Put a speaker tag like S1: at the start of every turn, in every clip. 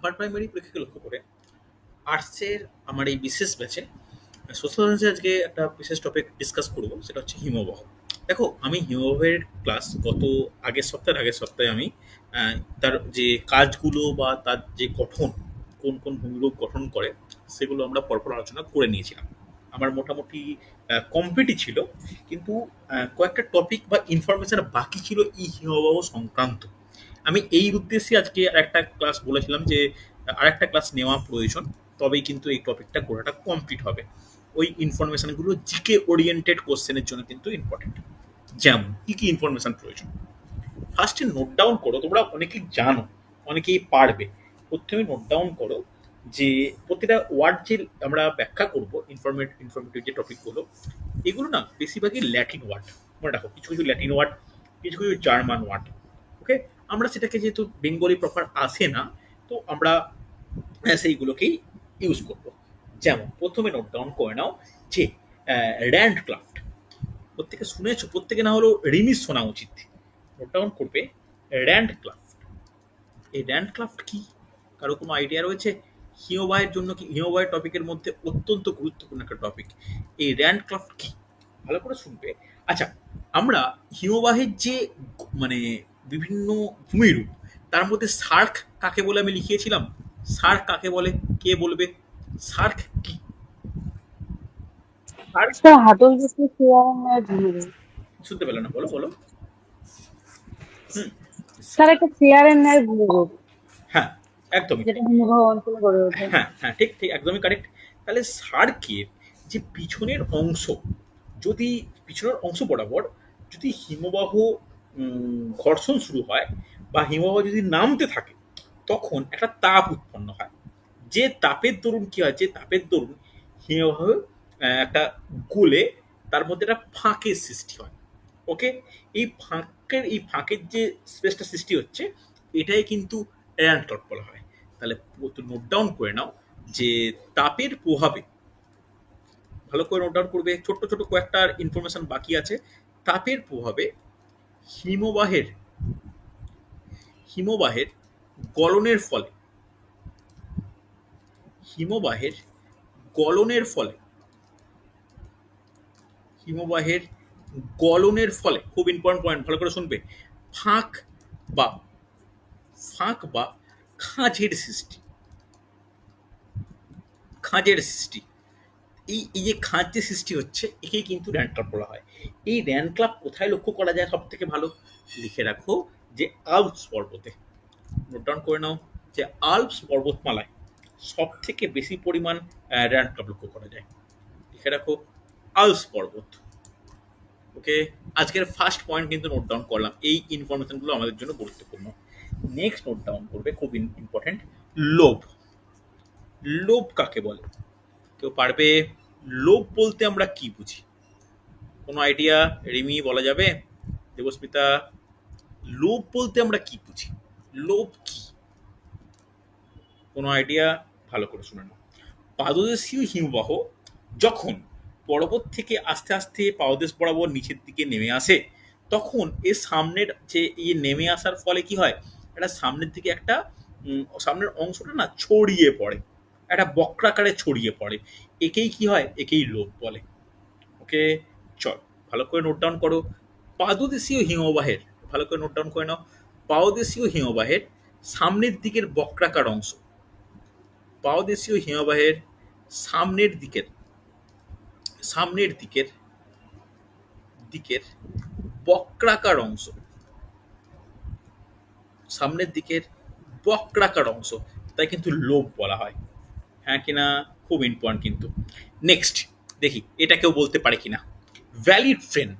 S1: Upper primary পরীক্ষাকে লক্ষ্য করে আর্টসের আমার এই বিশেষ ব্যাচে সোশ্যাল সায়েন্সে আজকে একটা বিশেষ টপিক ডিসকাস করব, সেটা হচ্ছে হিমবাহ। দেখো, আমি হিমবাহের ক্লাস গত আগের সপ্তাহের আগের সপ্তাহে আমি তার যে কাজগুলো বা তার যে গঠন, কোন কোন ভূমিরূপ গঠন করে, সেগুলো আমরা পরপর আলোচনা করে নিয়েছিলাম। আমার মোটামুটি কমপ্লিটই ছিল, কিন্তু কয়েকটা টপিক বা ইনফরমেশন বাকি ছিল এই হিমবাহ সংক্রান্ত। আমি এই উদ্দেশ্যে আজকে আরেকটা ক্লাস বলেছিলাম যে, আরেকটা ক্লাস নেওয়া প্রয়োজন, তবেই কিন্তু এই টপিকটা গোড়াটা কমপ্লিট হবে। ওই ইনফরমেশনগুলো জিকে ওরিয়েন্টেড কোশ্চেনের জন্য কিন্তু ইম্পর্টেন্ট যেমন, কী কী ইনফরমেশান প্রয়োজন? ফার্স্টে নোট ডাউন করো, তোমরা অনেকেই জানো, অনেকেই পারবে। প্রথমে নোট ডাউন করো যে, প্রতিটা ওয়ার্ড যে আমরা ব্যাখ্যা করব ইনফরমেট ইনফরমেটিভ যে টপিকগুলো এগুলো না বেশিরভাগই ল্যাটিন ওয়ার্ড মনে রাখো, কিছু কিছু ল্যাটিন ওয়ার্ড কিছু কিছু জার্মান ওয়ার্ড ওকে আমরা সেটাকে যেহেতু বেঙ্গলি প্রপার আসে না, তো আমরা সেইগুলোকেই ইউজ করব। যেমন, প্রথমে নোট ডাউন করে নাও যে র্যান্ড ক্লাফট প্রত্যেকে শুনেছো? প্রত্যেকে না হলেও রিমিস শোনা উচিত। নোট ডাউন করবে র্যান্ড ক্লাফট এই র্যান্ড ক্লাফট কি? কারও কোনো আইডিয়া রয়েছে? হিমবাহের জন্য কি? হিমবাহের টপিকের মধ্যে অত্যন্ত গুরুত্বপূর্ণ একটা টপিক এই র্যান্ড ক্লাফট কি? ভালো করে শুনবে। আচ্ছা আমরা হিমবাহের যে মানে বিভিন্ন ভূমিরূপ তার মধ্যে সার্ক কাকে বলে আমি লিখিয়েছিলাম? সার্ক কাকে বলে? কে বলবে? সার্ক কি? শুনতে পেলে না বলো বলো।
S2: স্যার একটা চেয়ারের ন্যায় ভূমিরূপ
S1: হ্যাঁ একদমই। হ্যাঁ হ্যাঁ ঠিক ঠিক একদমই কারেক্ট তাহলে সার্কের যে পিছনের অংশ যদি পিছনের অংশ বরাবর যদি হিমবাহ ঘর্ষণ শুরু হয় বা হিমবাহ যদি নামতে থাকে, তখন একটা তাপ উৎপন্ন হয়। যে তাপের দরুন কি হয়? যে তাপের দরুন হিমবাহ একটা গোলে তার মধ্যে একটা ফাঁকের সৃষ্টি হয়। ওকে? এই ফাঁকের এই ফাঁকের যে স্পেসটা সৃষ্টি হচ্ছে, এটাই কিন্তু র্যান্টট বলা হয়। তাহলে নোট ডাউন করে নাও যে তাপের প্রভাবে, ভালো করে নোট ডাউন করবে, ছোট্ট ছোট কয়েকটা ইনফরমেশন বাকি আছে। তাপের প্রভাবে হিমবাহের হিমবাহের গলনের ফলে, হিমবাহের গলনের ফলে, হিমবাহের গলনের ফলে, খুব ইম্পর্টেন্ট পয়েন্ট ভালো করে শুনবে, ফাঁক বা ফাঁক বা খাঁজের সৃষ্টি খাঁজের সৃষ্টি। এই এই যে খাঁজ যে সৃষ্টি হচ্ছে, একেই কিন্তু র্যান্ড ক্লাব বলা হয়। এই র্যান্ড ক্লাব কোথায় লক্ষ্য করা যায় সব থেকে ভালো? লিখে রাখো যে আলপস পর্বতে। নোট ডাউন করে নাও যে আলপস পর্বতমালায় সব থেকে বেশি পরিমাণ র্যান্ড ক্লাব লক্ষ্য করা যায়। লিখে রাখো আলপস পর্বত। ওকে? আজকের ফার্স্ট পয়েন্ট কিন্তু নোট ডাউন করলাম। এই ইনফরমেশনগুলো আমাদের জন্য গুরুত্বপূর্ণ। নেক্সট নোট ডাউন করবে খুব ইম্পর্টেন্ট লোভ। লোভ কাকে বলে? কেউ পারবে? লোভ বলতে আমরা কি বুঝি? কোনো আইডিয়া রিমি বলা যাবে? দেবস্মিতা, লোভ বলতে আমরা কি বুঝি? লোভ কি? কোনো আইডিয়া ভালো করে শুনে নাও। পাদদেশীয় হিমবাহ যখন পর্বত থেকে আস্তে আস্তে পাদদেশ বরাবর নিচের দিকে নেমে আসে, তখন এর সামনের যে ইয়ে নেমে আসার ফলে কি হয়? একটা সামনের দিকে একটা সামনের অংশটা না ছড়িয়ে পড়ে। একটা বক্রাকারে ছড়িয়ে পড়ে। একেই কি হয়? একেই লোভ বলে। ওকে? চল, ভালো করে নোট ডাউন করো। পাদদেশীয় হিমবাহের, ভালো করে নোট ডাউন করে নাও। পাদদেশীয় হিমবাহের সামনের দিকের বক্রাকার অংশ। পাদদেশীয় হিমবাহের সামনের দিকের সামনের দিকের দিকের বক্রাকার অংশ। সামনের দিকের বক্রাকার অংশ। তাই কিন্তু লোভ বলা হয়। হ্যাঁ কিনা খুব ইম্পর্টেন্ট কিন্তু। নেক্সট দেখি এটা কেউ বলতে পারে কিনা। ভ্যালিড ট্রেন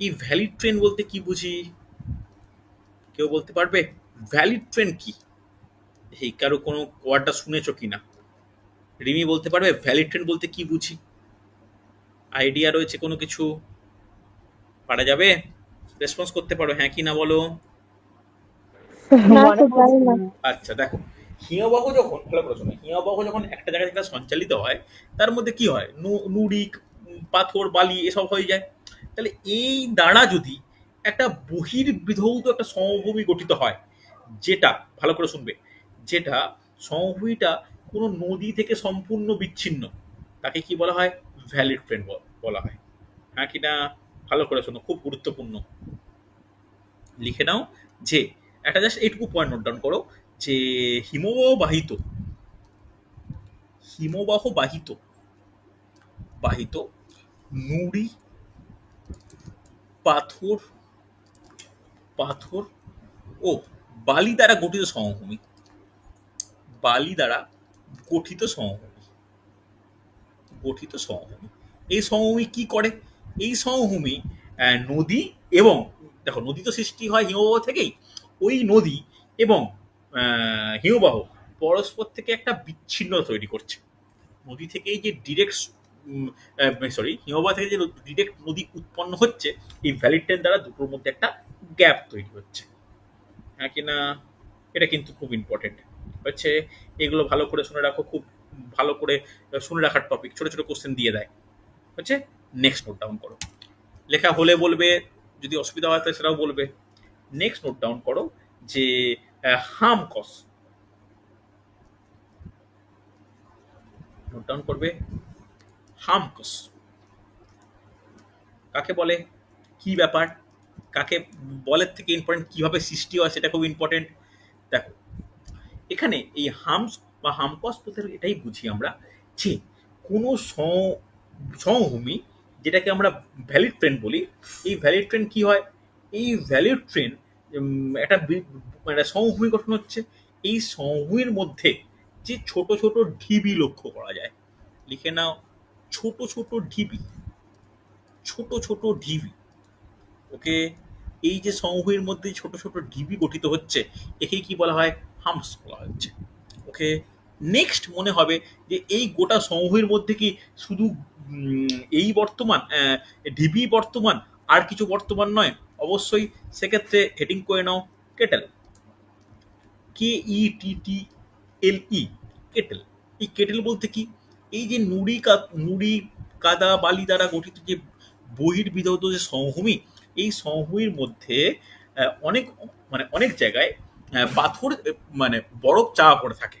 S1: এই ভ্যালিড ট্রেন বলতে কি বুঝি? কেউ বলতে পারবে? ভ্যালিড ট্রেন কি? এই কারও কোনো ওয়ার্ডটা শুনেছো কিনা? রিমি বলতে পারবে ভ্যালিড ট্রেন বলতে কি বুঝি? আইডিয়া রয়েছে কোনো কিছু? পারা যাবে? রেসপন্স করতে পারো হ্যাঁ কি না বলো
S3: না, না।
S2: না।
S1: আচ্ছা দেখো। হিমবাহ যখন ভালো করে শোনো হিমবাহ যখন একটা জায়গা থেকে সঞ্চালিত হয়, তার মধ্যে কি হয়? নু- নুড়ি পাথর, বালি এসব হয়ে যায়। তাহলে এই দ্বারা যদি একটা বহির্বিধৌত একটা সমভূমি গঠিত হয়, যেটা, ভালো করে শুনবে, যেটা সমভূমিটা কোনো নদী থেকে সম্পূর্ণ বিচ্ছিন্ন, তাকে কি বলা হয়? ভ্যালিড ট্রেন বলা হয়। হ্যাঁ কিনা ভালো করে শোনো, খুব গুরুত্বপূর্ণ। লিখে নাও যে, একটা জাস্ট এইটুকু পয়েন্ট নোট ডাউন করো যে হিমবাহ বাহিত হিমবাহ বাহিত বাহিত নুড়ি, পাথর পাথর ও বালি দ্বারা গঠিত সমভূমি, বালি দ্বারা গঠিত সমভূমি গঠিত সমভূমি। এই সমভূমি কি করে? এই সমভূমি নদী এবং, দেখো, নদী তো সৃষ্টি হয় হিমবাহ থেকেই। ওই নদী এবং হিমবাহ পরস্পর থেকে একটা বিচ্ছিন্ন তৈরি করছে। নদী থেকে যে ডিরেক্ট সরি হিমবাহ থেকে যে ডিরেক্ট নদী উৎপন্ন হচ্ছে, এই ভ্যালিডের দ্বারা দুটোর মধ্যে একটা গ্যাপ তৈরি হচ্ছে। হ্যাঁ কিনা এটা কিন্তু খুব ইম্পর্টেন্ট হচ্ছে, এগুলো ভালো করে শুনে রাখো, খুব ভালো করে শুনে রাখার টপিক ছোট ছোট কোশ্চেন দিয়ে দেয়। হচ্ছে নেক্সট নোট ডাউন করো। লেখা হলে বলবে, যদি অসুবিধা হয় তাহলে সেটাও বলবে। নেক্সট নোট ডাউন করো যে হাম কস নোট ডাউন করবে কস কাকে বলে? কি ব্যাপার? কাকে বলের থেকে ইম্পর্টেন্ট কীভাবে সৃষ্টি হয় সেটা খুব ইম্পর্টেন্ট দেখো, এখানে এই হামস বা হামকস বলতে এটাই বুঝি আমরা যে কোনো সমভূমি যেটাকে আমরা ভ্যালিড ট্রেন বলি, এই ভ্যালিড ট্রেন কি হয়? এই ভ্যালিড ট্রেন একটা মানে সমভূমি গঠন হচ্ছে। এই সমভূমির মধ্যে যে ছোট ছোট ঢিবি লক্ষ্য করা যায়, লিখে নাও, ছোট ছোট ঢিবি, ছোট ছোট ঢিবি। ওকে, এই যে সমভূমির মধ্যে ছোট ছোট ঢিবি গঠিত হচ্ছে, একে কি বলা হয়? হামস বলা হচ্ছে। ওকে নেক্সট মনে হবে যে এই গোটা সমভূমির মধ্যে কি শুধু এই বর্তমান ঢিবি বর্তমান, আর কিছু বর্তমান নয়? অবশ্যই সেক্ষেত্রে হেডিং করে নাও kettle K E T T L E kettle এই কেটেল বলতে কি? এই যে নুড়ি কা, নুড়ি, কাদা, বালি দ্বারা গঠিত যে বহির্বিধৌত যে সমভূমি, এই সমভূমির মধ্যে অনেক মানে অনেক জায়গায় পাথর মানে বরফ চাপা পড়ে থাকে।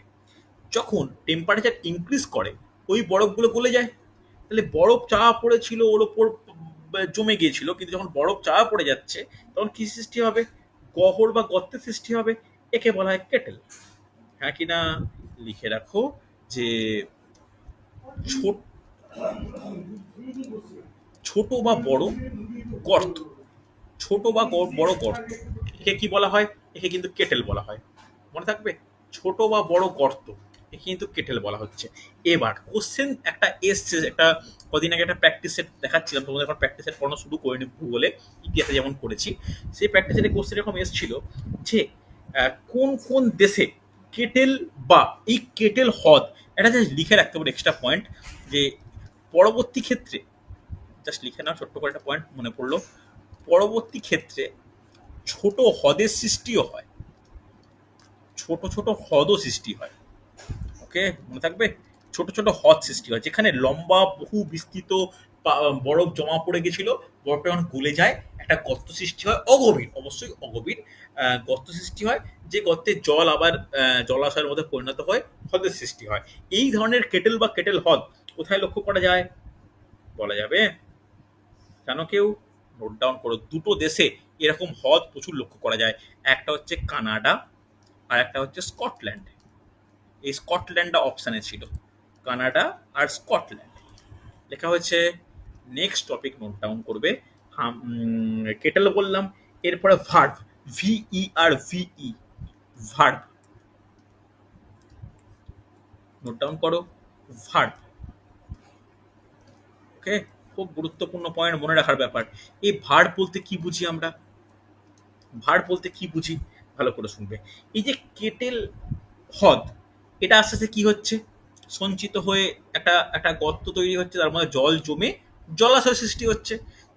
S1: যখন টেম্পারেচার ইনক্রিজ করে, ওই বরফগুলো গলে যায়। তাহলে বরফ চাপা পড়েছিল ওর ওপর জমে গিয়েছিল, কিন্তু যখন বরফ চাপা পড়ে যাচ্ছে, তখন কি সৃষ্টি হবে? গহর বা গর্তের সৃষ্টি হবে? একে বলা হয় কেটেল। হ্যাঁ কিনা লিখে রাখো যে ছোট ছোট বা বড় গর্ত। ছোট বা বড় গর্ত। একে কি বলা হয়? একে কিন্তু কেটেল বলা হয়। মনে থাকবে? ছোট বা বড় গর্ত। একে কিন্তু কেটেল বলা হচ্ছে। এবার কোশ্চেন একটা এসছে, একটা কদিন আগে একটা প্র্যাকটিস সেট দেখাচ্ছিলাম তোমাদের এখন প্র্যাকটিস সেট পড়ানো শুরু করে নি ভূগোলে, ইতিহাসে যেমন করেছি। সেই প্র্যাকটিস সেটে কোশ্চেন এরকম এসেছিল যে কোন কোন দেশে কেটেল বা এই কেটেল হ্রদ, এটা জাস্ট লিখে রাখতে পারে এক্সট্রা পয়েন্ট যে পরবর্তী ক্ষেত্রে জাস্ট লিখে নাও, ছোট্ট করে একটা পয়েন্ট মনে পড়ল, পরবর্তী ক্ষেত্রে ছোট হ্রদের সৃষ্টিও হয়। ছোট ছোট হ্রদও সৃষ্টি হয়। ওকে মনে থাকবে? ছোট ছোট হ্রদ সৃষ্টি হয়, যেখানে লম্বা, বহু বিস্তৃত বরফ জমা পড়ে গেছিল। বরফটা যখন গলে যায়, একটা গর্ত সৃষ্টি হয়, অগভীর, অবশ্যই অগভীর গর্ত সৃষ্টি হয়, যে গর্তে জল আবার জলাশয়ের মধ্যে পরিণত হয় হ্রদের সৃষ্টি হয়। এই ধরনের কেটেল বা কেটেল হ্রদ কোথায় লক্ষ্য করা যায়? বলা যাবে কেন কেউ? নোট ডাউন করো, দুটো দেশে এরকম হ্রদ প্রচুর লক্ষ্য করা যায়। একটা হচ্ছে কানাডা, আর একটা হচ্ছে স্কটল্যান্ড। এই স্কটল্যান্ডটা অপশানে ছিল। কানাডা আর স্কটল্যান্ড। লেখা হয়েছে নেক্সট টপিক নোট ডাউন করবে। কেটেল বললাম, এরপরে varve V E R V E varve note down করো ভার্ভ ওকে খুব গুরুত্বপূর্ণ পয়েন্ট মনে রাখার ব্যাপার। এই ভার্ব বলতে কি বুঝি আমরা? ভার্ব বলতে কি বুঝি? ভালো করে শুনবে। এই যে কেটেল হ্রদ এটা আস্তে আস্তে কি হচ্ছে? সঞ্চিত হয়ে একটা একটা গর্ত তৈরি হচ্ছে, তার মধ্যে জল জমে জলাশয় সৃষ্টি হচ্ছে।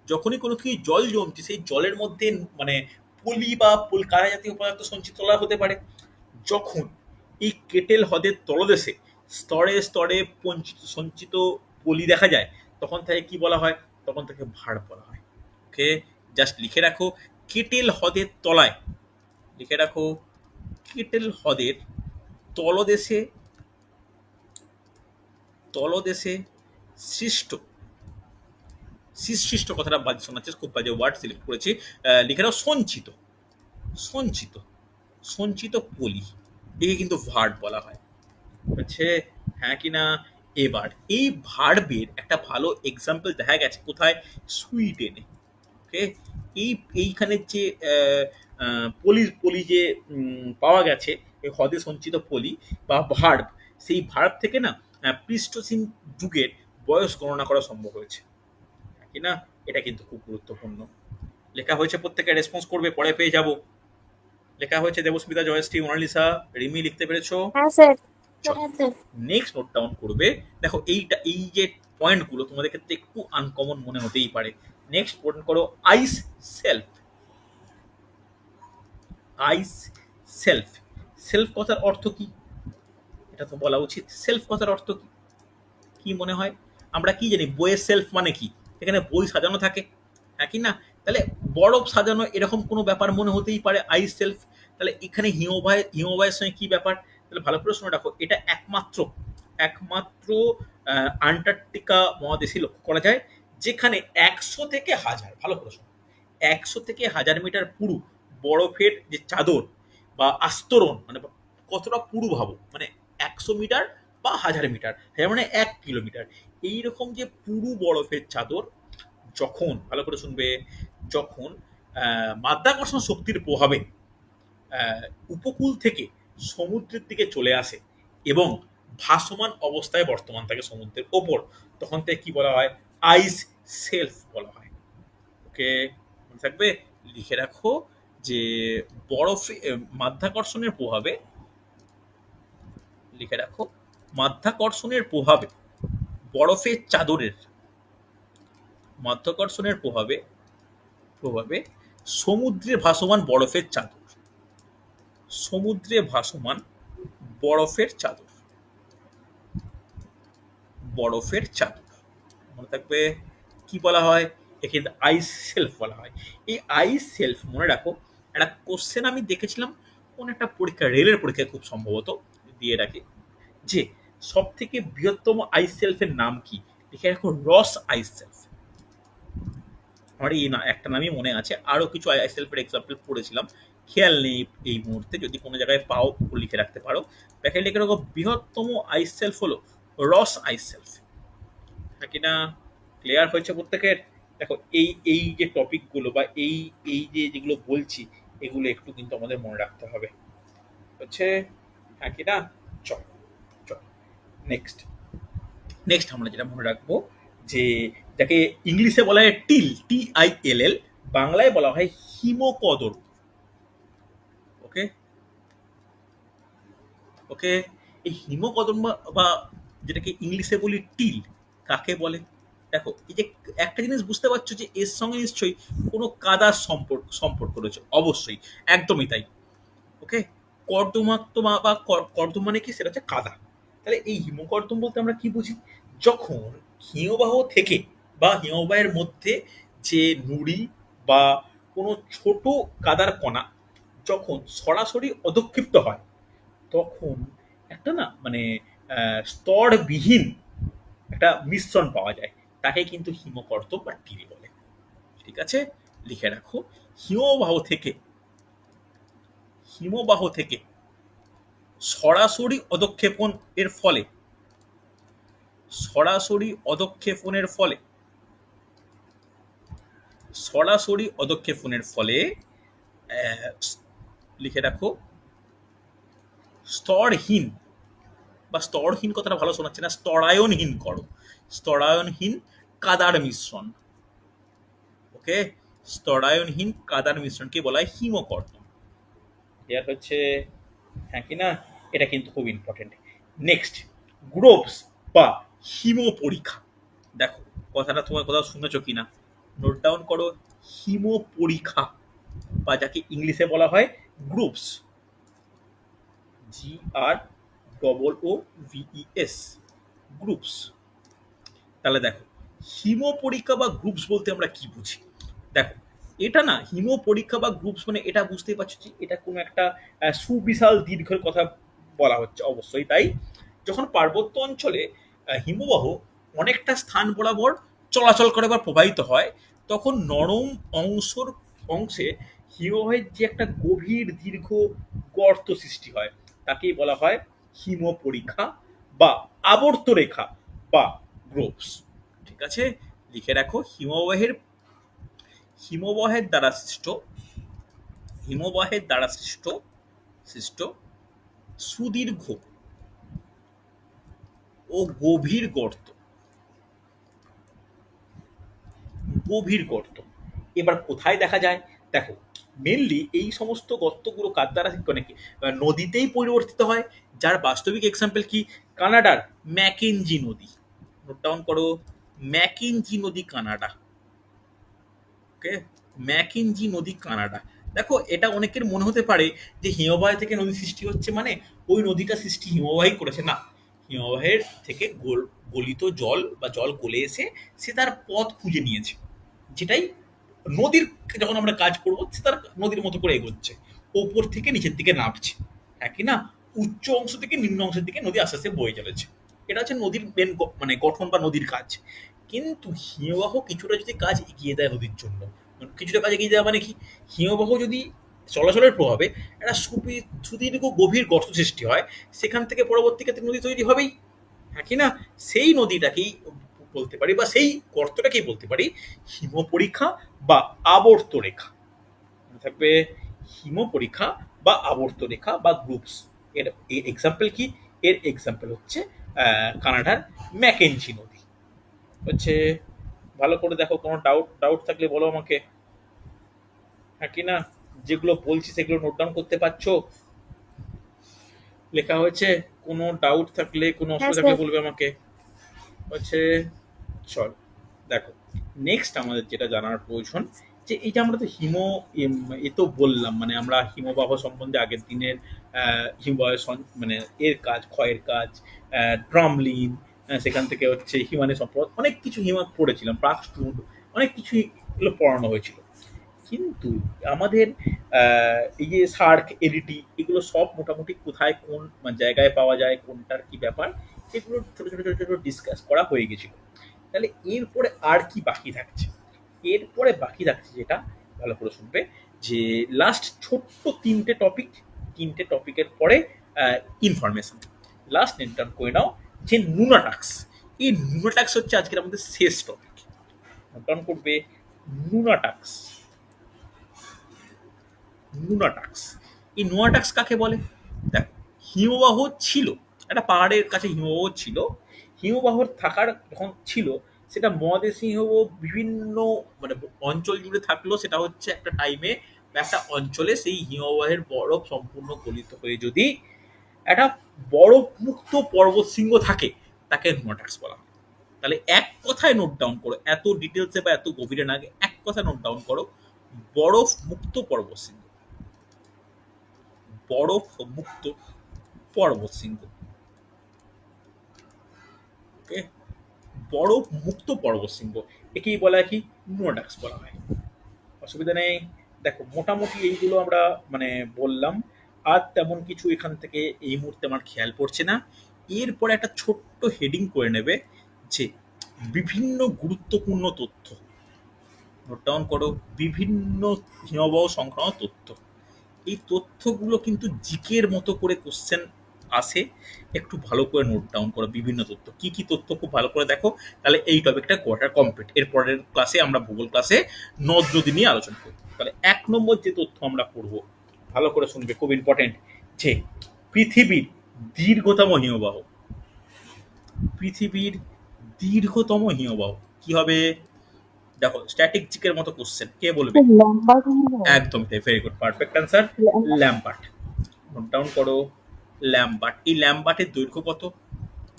S1: যখনই কোনো কি জল জমছে, সেই জলের মধ্যে মানে পলি বা পল কারা জাতীয় পদার্থ সঞ্চিত করা হতে পারে। যখন এই কেটেল হ্রদের তলদেশে স্তরে স্তরে সঞ্চিত পলি দেখা যায়, তখন তাকে কি বলা হয়? তখন তাকে ভাড় বলা হয়। ওকে? জাস্ট লিখে রাখো, কেটেল হ্রদের তলায়, লিখে রাখো, কেটেল হ্রদের তলদেশে তলদেশে সৃষ্ট সৃষ্ট কথাটা বাজে শোনাচ্ছে, খুব বাজে ওয়ার্ড সিলেক্ট করেছি। লিখে দাও সঞ্চিত সঞ্চিত সঞ্চিত পলি, একে কিন্তু ভার্ব বলা হয়। হচ্ছে হ্যাঁ কি না এবার এই ভার্বের একটা ভালো এক্সাম্পল দেখা গেছে কোথায়? সুইডেনে ওকে এই, এইখানে যে পলি পলি যে পাওয়া গেছে হদে সঞ্চিত পলি বা ভার্ব সেই ভার্ব থেকে না প্লিস্টোসিন যুগের বয়স গণনা করা সম্ভব হয়েছে। হ্যাঁ কি না? এটা কিন্তু খুব গুরুত্বপূর্ণ। লেখা হয়েছে প্রত্যেকে রেসপন্স করবে পরে পেয়ে যাব। লেখা হয়েছে দেবস্মিতা জয়শ্রী মোনালিসা রিমি লিখতে পেরেছ?
S3: হ্যাঁ। হ্যাঁ
S1: নেক্সট নোট ডাউন করবে। দেখো এইটা এই যে পয়েন্টগুলো তোমাদের ক্ষেত্রে একটু আনকমন মনে হতেই পারে। নেক্সট পয়েন্ট করো ice shelf ice shelf shelf কথার অর্থ কি? এটা তো বলা উচিত। সেলফ কথার অর্থ কি? কি মনে হয়? আমরা কি জানি? বইয়ের সেলফ মানে কি? এখানে বই সাজানো থাকে হ্যাঁ কি না? তাহলে বরফ সাজানো এরকম কোনো ব্যাপার মনে হতেই পারে আই সেলফ তাহলে এখানে হিমবায় হিমবাহের সঙ্গে কি ব্যাপার? তাহলে ভালো প্রশ্ন রাখো, এটা একমাত্র একমাত্র আন্টার্কটিকা মহাদেশে লক্ষ্য করা যায়, যেখানে একশো থেকে হাজার, ভালো প্রশ্ন একশো থেকে হাজার মিটার পুরু বরফের যে চাদর বা আস্তরণ মানে কতটা পুরু ভাবো মানে একশো মিটার বা হাজার মিটার হাজার মানে এক কিলোমিটার। এইরকম যে পুরু বরফের চাদর, যখন, ভালো করে শুনবে, যখন মাধ্যাকর্ষণ শক্তির প্রভাবে উপকূল থেকে সমুদ্রের দিকে চলে আসে এবং ভাসমান অবস্থায় বর্তমান থাকে সমুদ্রের ওপর, তখন থেকে কি বলা হয়? আইস সেলফ বলা হয়। ওকে? মনে থাকবে? লিখে রাখো যে বরফে, মাধ্যাকর্ষণের প্রভাবে লিখে রাখো, মাধ্যাকর্ষণের প্রভাবে বরফের চাদরের, মাধ্যাকর্ষণের প্রভাবে প্রভাবে সমুদ্রে ভাসমান বরফের চাদর, সমুদ্রে ভাসমান বরফের চাদর বরফের চাদর। মনে থাকবে, কি বলা হয়? একে আইস সেলফ বলা হয়। এই আইস সেলফ মনে রাখো, একটা কোশ্চেন আমি দেখেছিলাম, কোন একটা পরীক্ষা রেলের পরীক্ষায় খুব সম্ভবত দিয়ে রাখে। যে সব থেকে বৃহত্তম আইস সেলফের নাম কি? লিখে রাখো রস আইস সেলফ আমার এই না একটা নামই মনে আছে। আরও কিছু আইস সেলফের এক্সাম্পল পড়েছিলাম। খেয়াল নেই এই মুহূর্তে, যদি কোনো জায়গায় পাও লিখে রাখতে পারো। ব্যাখ্যায় লিখে রাখো, বৃহত্তম আইস সেলফ হলো রস আইস সেলফ হ্যাঁ কিনা ক্লিয়ার হয়েছে প্রত্যেকের? দেখো, এই এই যে টপিকগুলো বা এই এই যে যেগুলো বলছি, এগুলো একটু কিন্তু আমাদের মনে রাখতে হবে। হচ্ছে হ্যাঁ কিনা চল চল। নেক্সট নেক্সট আমরা যেটা মনে রাখব যে যাকে ইংলিশে বলা হয় টিল টি আই এল এল বাংলায় বলা হয় হিমকদর ওকে ওকে এই হিমকদম্ব বা যেটাকে ইংলিশে বলি টিল, কাকে বলে? দেখো, এই যে একটা জিনিস বুঝতে পারছ যে এর সঙ্গে নিশ্চয়ই কোনো কাদার সম্পর্ক সম্পর্ক রয়েছে। অবশ্যই, একদমই তাই। ওকে কর্দমাক্তমা বা কর্দম মানে কি? সেটা হচ্ছে কাদা। তাহলে এই হিমকর্দম বলতে আমরা কি বুঝি? যখন হিমবাহ থেকে বা হিমবাহের মধ্যে যে নুড়ি বা কোনো ছোট কাদার কণা যখন সরাসরি অধক্ষিপ্ত হয়, তখন একটা না মানে স্তরবিহীন একটা মিশ্রণ পাওয়া যায়। তাকে কিন্তু হিমকর্দম বা টিল বলে। ঠিক আছে? লিখে রাখো। হিমবাহ থেকে হিমবাহ থেকে। সরাসরি অধক্ষেপণ এর ফলে। সরাসরি অধক্ষেপণের ফলে। সরাসরি অধক্ষেপণের ফলে লিখে রাখো। স্তরহীন, বা স্তরহীন কথাটা ভালো শোনাচ্ছে না, স্তরায়নহীন করো। স্তরায়নহীন কাদার মিশ্রণ। ওকে? স্তরায়নহীন কাদার মিশ্রণকে বলা হয় হিমকর্দম ক্লিয়ার হচ্ছে হ্যাঁ কি না? এটা কিন্তু খুব ইম্পর্টেন্ট নেক্সট গ্রোভস বা হিম পরীক্ষা। দেখো, কথাটা তোমার কোথাও শুনেছো কিনা নোট ডাউন করো, হিম পরীক্ষা বা যাকে ইংলিশে বলা হয় grooves G R double O V E S grooves তাহলে দেখো, হিম পরীক্ষা বা গ্রুপস বলতে আমরা কি বুঝি? দেখো এটা না হিম পরীক্ষা বা গ্রুপস মানে এটা বুঝতেই পারছ যে এটা কোনো একটা সুবিশাল দীর্ঘের কথা বলা হচ্ছে, অবশ্যই তাই। যখন পার্বত্য অঞ্চলে হিমবাহ অনেকটা স্থান বরাবর চলাচল করে বা প্রবাহিত হয়, তখন নরম অংশর অংশে হিমবাহের যে একটা গভীর দীর্ঘ গর্ত সৃষ্টি হয়, তাকেই বলা হয় হিম পরীক্ষা বা আবর্ত রেখা বা গ্রোভস ঠিক আছে? লিখে রাখো, হিমবাহের হিমবাহের দ্বারা সৃষ্ট হিমবাহের দ্বারা সৃষ্ট সৃষ্ট সুদীর্ঘ ও গভীর গর্ত। গভীর গর্ত। এবার কোথায় দেখা যায়? দেখো মেনলি এই সমস্ত গর্তগুলো কার দ্বারা মানে কি, নদীতেই পরিবর্তিত হয়। যার বাস্তবিক এক্সাম্পল কি? কানাডার ম্যাকেনজি নদী। নোট ডাউন করো ম্যাকেনজি নদী কানাডা। ওকে? ম্যাকেনজি নদী কানাডা। দেখো, এটা অনেকের মনে হতে পারে যে হিমবাহ থেকে নদী সৃষ্টি হচ্ছে মানে ওই নদীটা সৃষ্টি হিমবাহই করেছে। না, হিমবাহের থেকে গোল গলিত জল বা জল গলে এসে সে তার পথ খুঁজে নিয়েছে। যেটাই নদীর যখন আমরা কাজ করব, সে তার নদীর মতো করে এগোচ্ছে। ওপর থেকে নিচের দিকে নামছে। হ্যাঁ কি না? উচ্চ অংশ থেকে নিম্ন অংশের দিকে নদী আস্তে আস্তে বয়ে চলেছে। এটা হচ্ছে নদীর মেন মানে গঠন বা নদীর কাজ। কিন্তু হিমবাহ কিছুটা যদি কাজ এগিয়ে দেয় নদীর জন্য কিছুটা কাজ এগিয়ে দেওয়া মানে কি? হিমবাহ যদি চলাচলের প্রভাবে একটা সুবি- সুদীর্ঘ গভীর গর্ত সৃষ্টি হয়, সেখান থেকে পরবর্তী ক্ষেত্রে নদী তৈরি হবেই। হ্যাঁ কি না? সেই নদীটাকেই বলতে পারি বা সেই গর্তটাকেই বলতে পারি হিম পরীক্ষা বা আবর্ত রেখা। মনে থাকবে হিমপরীক্ষা বা আবর্ত রেখা বা গ্রুপস। এর এক্সাম্পল কি? এর এক্সাম্পল হচ্ছে কানাডার ম্যাকেনজি নদী। হচ্ছে ভালো করে দেখো কোনো ডাউট ডাউট থাকলে বলো আমাকে। হ্যাঁ কি না? যেগুলো বলছি সেগুলো নোট ডাউন করতে পারছ? লেখা হয়েছে কোনো ডাউট থাকলে কোনো অসুবিধা
S2: হ্যাঁ,
S1: থাকলে বলবে আমাকে। হচ্ছে চল দেখো। নেক্সট আমাদের যেটা জানার প্রয়োজন যে এই যে আমরা তো হিম এ তো বললাম মানে আমরা হিমবাহ সম্বন্ধে আগের দিনের আহ, হিমবাহ মানে এর কাজ ক্ষয়ের কাজ ড্রামলিন সেখান থেকে হচ্ছে হিমানি সম্পদ অনেক কিছু হিমা পড়েছিলাম প্রাক স্টুড, অনেক কিছু এগুলো পড়ানো হয়েছিল। কিন্তু আমাদের এই যে সার্ক, এডিটি, এগুলো সব মোটামুটি কোথায়, কোন জায়গায় পাওয়া যায়, কোনটার কি ব্যাপার এগুলো ছোট ছোট ছোট ছোট ডিসকাস করা হয়ে গেছিল। তাহলে এরপরে আর কি বাকি থাকছে? এরপরে বাকি থাকছে যেটা, ভালো করে শুনবে, যে লাস্ট ছোট্ট তিনটে টপিক তিনটে টপিকের পরে ইনফরমেশন লাস্ট নির্ধারণ করে নাও যে নুনাটাক্স এই নুনাটাক্স হচ্ছে আজকের আমাদের শেষ টপিক নোট করবে নুনাটাক্স নুনাটাক্স এই নুনাটাক্স কাকে বলে? দেখ, হিমবাহ ছিল, একটা পাহাড়ের কাছে হিমবাহ ছিল। হিমবাহর থাকার যখন ছিল, সেটা মহাদেশী হিমবাহ বিভিন্ন মানে অঞ্চল জুড়ে থাকল, সেটা হচ্ছে একটা টাইমে একটা অঞ্চলে সেই হিমবাহের বরফ সম্পূর্ণ গলিত হয়ে যদি একটা বরফ মুক্ত পর্বতশৃঙ্গ থাকে, তাকে নুনাটাক্স বলা হয়। তাহলে এক কথায় নোট ডাউন করো, এত ডিটেলসে বা এত গভীরে না এক কথায় নোট ডাউন করো, বরফ মুক্ত পর্বতশৃঙ্গ বরফ মুক্ত পর্বতশৃঙ্গ ওকে? বরফ মুক্ত পর্বতশৃঙ্গ একেই বলা কি? নুনাডাক্স বলা হয়। অসুবিধা নেই। দেখো, মোটামুটি এইগুলো আমরা মানে বললাম। আর তেমন কিছু এখান থেকে এই মুহূর্তে আমার খেয়াল পড়ছে না। এরপরে একটা ছোট্ট হেডিং করে নেবে যে বিভিন্ন গুরুত্বপূর্ণ তথ্য। নোট ডাউন করো, বিভিন্ন হিমবাহ সংক্রান্ত তথ্য। এই তথ্যগুলো কিন্তু জিকের মতো করে কোশ্চেন আসে। একটু ভালো করে নোট ডাউন করো বিভিন্ন তথ্য। কি কি তথ্য খুব ভালো করে দেখো, তাহলে এই টপিকটা কোয়ার্টার কমপ্লিট এরপরের ক্লাসে আমরা ভূগোল ক্লাসে নদ নদী নিয়ে আলোচনা করব। তাহলে এক নম্বর যে তথ্য আমরা পড়ব ভালো করে শুনবে খুব ইম্পর্টেন্ট যে পৃথিবীর দীর্ঘতম হিমবাহ। পৃথিবীর দীর্ঘতম হিমবাহ কি হবে? দেখো স্ট্যাটিক জিকের মতো কোশ্চেন কে বলবে? একদম very good perfect answer Lambert note down করো ল্যাম্বার্ট এই ল্যাম্বার্টের দৈর্ঘ্য কত?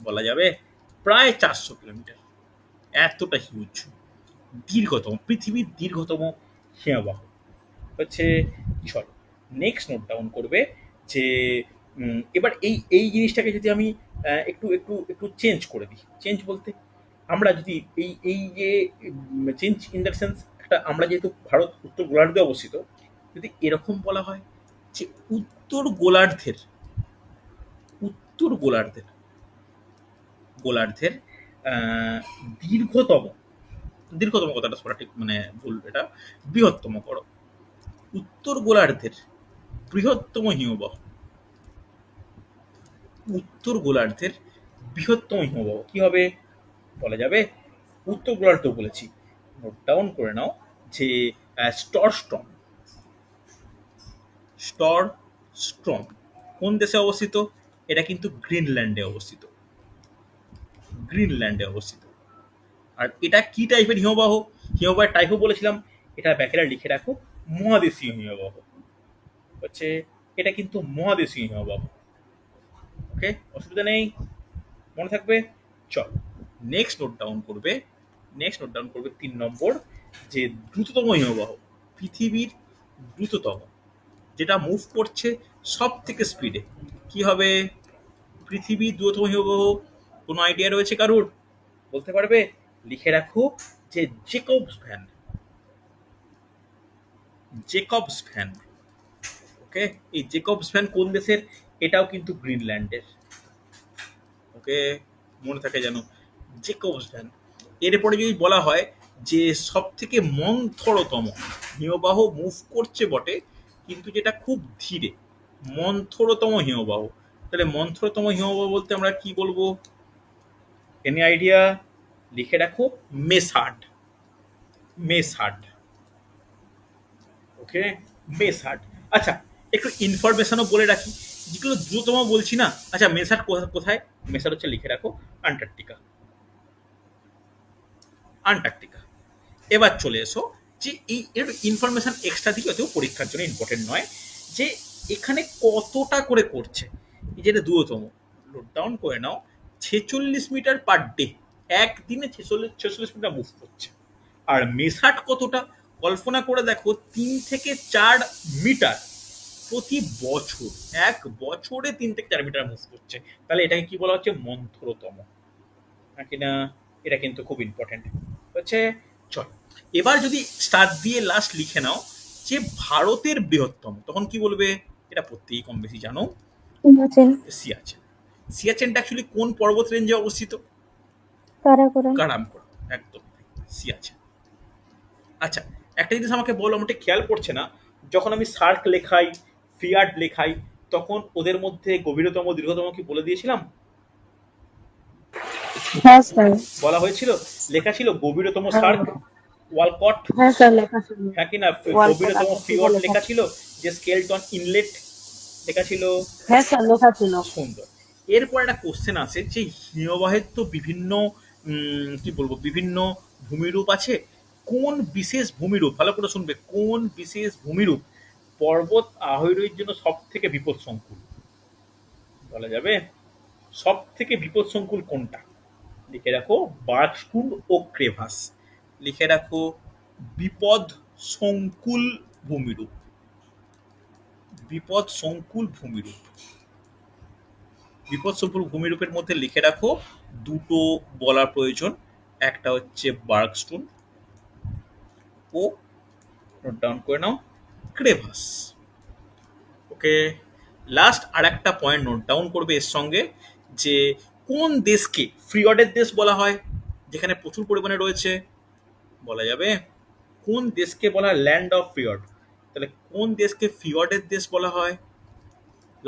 S1: বলা যাবে প্রায় চারশো কিলোমিটার। এতটা হিউজ দীর্ঘতম পৃথিবীর দীর্ঘতম হিমবাহ। হচ্ছে চলো নেক্সট নোট ডাউন করবে যে এবার এই এই জিনিসটাকে যদি আমি একটু একটু একটু চেঞ্জ করে দিই। চেঞ্জ বলতে আমরা যদি এই এই যে চেঞ্জ ইন দ্য সেন্স একটা আমরা যেহেতু ভারত উত্তর গোলার্ধে অবস্থিত, যদি এরকম বলা হয় যে উত্তর গোলার্ধের উত্তর গোলার্ধের গোলার্ধের দীর্ঘতম দীর্ঘতম কথাটা সরা ঠিক মানে ভুল, এটা বৃহত্তম করো। উত্তর গোলার্ধের বৃহত্তম হিমবাহ। উত্তর গোলার্ধের বৃহত্তম হিমবাহ। কি হবে? বলা যাবে উত্তর গোলার্ধ বলেছি। নোট ডাউন করে নাও যে স্টর স্ট্রম স্টর স্ট্রম কোন দেশে অবস্থিত? এটা কিন্তু গ্রিনল্যান্ডে অবস্থিত। গ্রিনল্যান্ডে অবস্থিত। আর এটা কি টাইপের হিমবাহ? হিমবাহের টাইপও বলেছিলাম। এটা ব্যাকেরা লিখে রাখো। মহাদেশীয় হিমবাহ। হচ্ছে এটা কিন্তু মহাদেশীয় হিমবাহ। ওকে? অসুবিধা নেই। মনে থাকবে? চল। নেক্সট নোট ডাউন করবে। নেক্সট নোট ডাউন করবে তিন নম্বর যে দ্রুততম হিমবাহ, পৃথিবীর দ্রুততম, যেটা মুভ করছে সব থেকে স্পিডে কি হবে? পৃথিবীর দ্রুততম হিমবাহ কোনো আইডিয়া রয়েছে কারুর? বলতে পারবে? লিখে রাখো যে Jacobus van Jacobus van okay এই জেকবস ভ্যান কোন দেশের? এটাও কিন্তু গ্রিনল্যান্ডের ওকে মনে থাকে যেন জেকবস ভ্যান এরপরে যদি বলা হয় যে সব থেকে মন্থরতম, হিমবাহ মুভ করছে বটে, কিন্তু যেটা খুব ধীরে, মন্থরতম হিমবাহ। তাহলে মন্থরতম হিমবাহ বলতে আমরা কি বলব? এনি আইডিয়া লিখে রাখো মেসাড মেসাড ওকে মেসাড আচ্ছা একটু ইনফরমেশনও বলে রাখি। যেগুলো দ্রুততম বলছি না। আচ্ছা মেসাড কোথায়? মেসার হচ্ছে লিখে রাখো, আন্টার্কটিকা। আন্টার্কটিকা। এবার চলে এসো যে এই এর ইনফরমেশন এক্সট্রা দিকে অত পরীক্ষার জন্য ইম্পর্টেন্ট নয় যে এখানে কতটা করে করছে। যেটা দ্রুততম। নোট ডাউন করে নাও, ছেচল্লিশ মিটার পার ডে একদিনে ছেচল্লিশ ছেচল্লিশ মিটার মুভ করছে। আর মেসাট কতটা? কল্পনা করে দেখো, তিন থেকে চার মিটার। প্রতি বছর এক বছরে তিন থেকে চার মিটার মুভ করছে। তাহলে এটাকে কি বলা হচ্ছে? মন্থরতম। নাকি না? এটা কিন্তু খুব ইম্পর্টেন্ট হচ্ছে চল। এবার যদি স্টার দিয়ে লাস্ট লিখে নাও যে ভারতের বৃহত্তম তখন কি বলবে? এটা প্রত্যেকেই কম বেশি জানো। সিয়াচেন। সিয়াচেনটা অ্যাকচুয়ালি কোন পর্বত রেঞ্জে অবস্থিত?
S3: কারাকোরাম।
S1: একদম। সিয়াচেন। আচ্ছা একটা জিনিস আমাকে বলো আমার খেয়াল পড়ছে না। যখন আমি সার্ক লেখাই ফিয়ার্ড লেখাই তখন ওদের মধ্যে গভীরতম দীর্ঘতম কি বলে দিয়েছিলাম?
S2: হ্যাঁ
S1: বলা হয়েছিল? লেখা ছিল গভীরতম সার্ক ওয়ালকট।
S2: হ্যাঁ স্যার লেখা ছিল।
S1: হ্যাঁ কি না? গভীরতম
S2: আছে,
S1: ফিওর্ড
S2: লেখা
S1: ছিল। যে স্কেলটন ইনলেট লেখা ছিল।
S2: হ্যাঁ স্যার লেখা ছিল।
S1: সুন্দর। এরপর একটা কোশ্চেন আছে যে হিমবাহের তো বিভিন্ন উম, কি বলব বিভিন্ন ভূমিরূপ আছে। কোন বিশেষ ভূমিরূপ? ভালো করে শুনবে। কোন বিশেষ ভূমিরূপ পর্বত আরোহীর জন্য সব থেকে বিপদ সংকুল বলা যাবে সব থেকে বিপদ সংকুল কোনটা? লিখে রাখো বার্কস্টুন ও ক্রেভাস। লিখে রাখো বিপদ সংকুল ভূমিরূপ। বিপদ সংকুল ভূমিরূপ। বিপদ সংকুল ভূমিরূপের মধ্যে লিখে রাখো, দুটো বলার প্রয়োজন, একটা হচ্ছে বার্কস্টুন ও, নোট ডাউন করে নাও। ক্রেভাস ওকে লাস্ট আর একটা পয়েন্ট নোট ডাউন করবে এর সঙ্গে, যে কোন দেশকে ফ্রিয়ডের দেশ বলা হয়, যেখানে প্রচুর পরিমাণে রয়েছে, বলা যাবে কোন দেশকে বলা হয় ল্যান্ড অফ ফিয়র্ড তাহলে কোন দেশকে ফিয়র্ডের দেশ বলা হয়?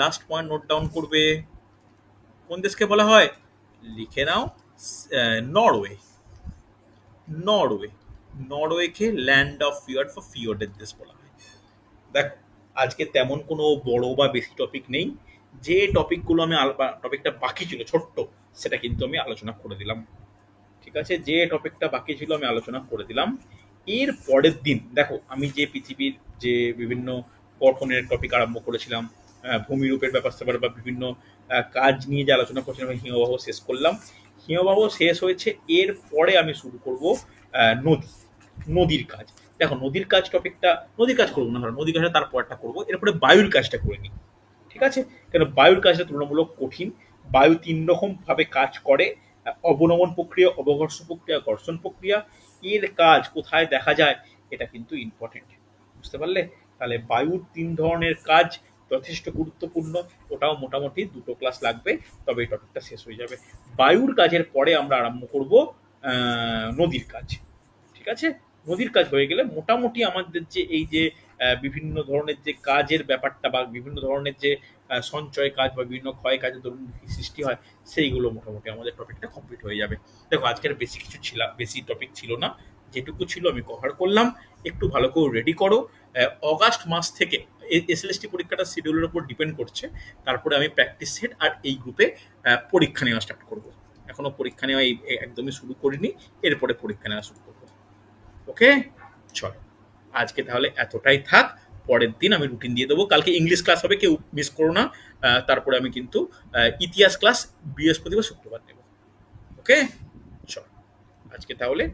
S1: লাস্ট পয়েন্ট নোট ডাউন করবে, কোন দেশকে বলা হয়? লিখে নাও নরওয়ে নরওয়ে নরওয়েকে ল্যান্ড অফ ফিয়র্ড ফর ফিয়র্ডের দেশ বলা হয়। দেখ, আজকে তেমন কোনো বড় বা বেশি টপিক নেই। যে টপিকগুলো আমি টপিকটা বাকি ছিল, ছোট্ট, সেটা কিন্তু আমি আলোচনা করে দিলাম। ঠিক আছে? যে টপিকটা বাকি ছিল, আমি আলোচনা করে দিলাম। এর পরের দিন, দেখো, আমি যে পৃথিবীর যে বিভিন্ন গঠনের টপিক আরম্ভ করেছিলাম ভূমিরূপের ব্যাপার স্যাপার বা বিভিন্ন কাজ নিয়ে যে আলোচনা করছিলাম, আমি হিমবাহ শেষ করলাম। হিমবাহ শেষ হয়েছে, এর পরে আমি শুরু করব নদী, নদীর কাজ। দেখো, নদীর কাজ টপিকটা নদীর কাজ করব না, ধরো, নদীর কাজটা তারপর একটা করব, এরপরে বায়ুর কাজটা করে নিই, ঠিক আছে? কেন বায়ুর কাজটা তুলনামূলক কঠিন, বায়ু তিন রকম ভাবে কাজ করে, অবনমন প্রক্রিয়া, অবঘর্ষ প্রক্রিয়া, ঘর্ষণ প্রক্রিয়া, এর কাজ কোথায় দেখা যায়, এটা কিন্তু ইম্পর্টেন্ট বুঝতে পারলে? তাহলে বায়ুর তিন ধরনের কাজ যথেষ্ট গুরুত্বপূর্ণ, ওটাও মোটামুটি দুটো ক্লাস লাগবে, তবে এই টপিকটা শেষ হয়ে যাবে। বায়ুর কাজের পরে আমরা আরম্ভ করব নদীর কাজ, ঠিক আছে? নদীর কাজ হয়ে গেলে মোটামুটি আমাদের যে এই যে বিভিন্ন ধরনের যে কাজের ব্যাপারটা বা বিভিন্ন ধরনের যে সঞ্চয় কাজ বা বিভিন্ন ক্ষয় কাজের ধরুন সৃষ্টি হয়, সেইগুলো মোটামুটি আমাদের টপিকটা কমপ্লিট হয়ে যাবে। দেখো, আজকের বেশি কিছু ছিল, বেশি টপিক ছিল না। যেটুকু ছিল আমি কভার করলাম। একটু ভালো করে রেডি করো। অগাস্ট মাস থেকে এস এল এসএলএসটি পরীক্ষাটা শিডিউলের উপর ডিপেন্ড করছে। তারপরে আমি প্র্যাকটিস সেট আর এই গ্রুপে পরীক্ষা নেওয়া স্টার্ট করব। এখনও পরীক্ষা নেওয়া একদমই শুরু করিনি। এরপরে পরীক্ষা নেওয়া শুরু করব। ওকে চলো। আজকে তাহলে এতটাই থাক। পরের দিন আমি রুটিন দিয়ে দেবো। কালকে ইংলিশ ক্লাস হবে, কেউ মিস করো না। তারপরে আমি কিন্তু ইতিহাস ক্লাস বৃহস্পতিবার শুক্রবার নেব। ওকে চল। আজকে তাহলে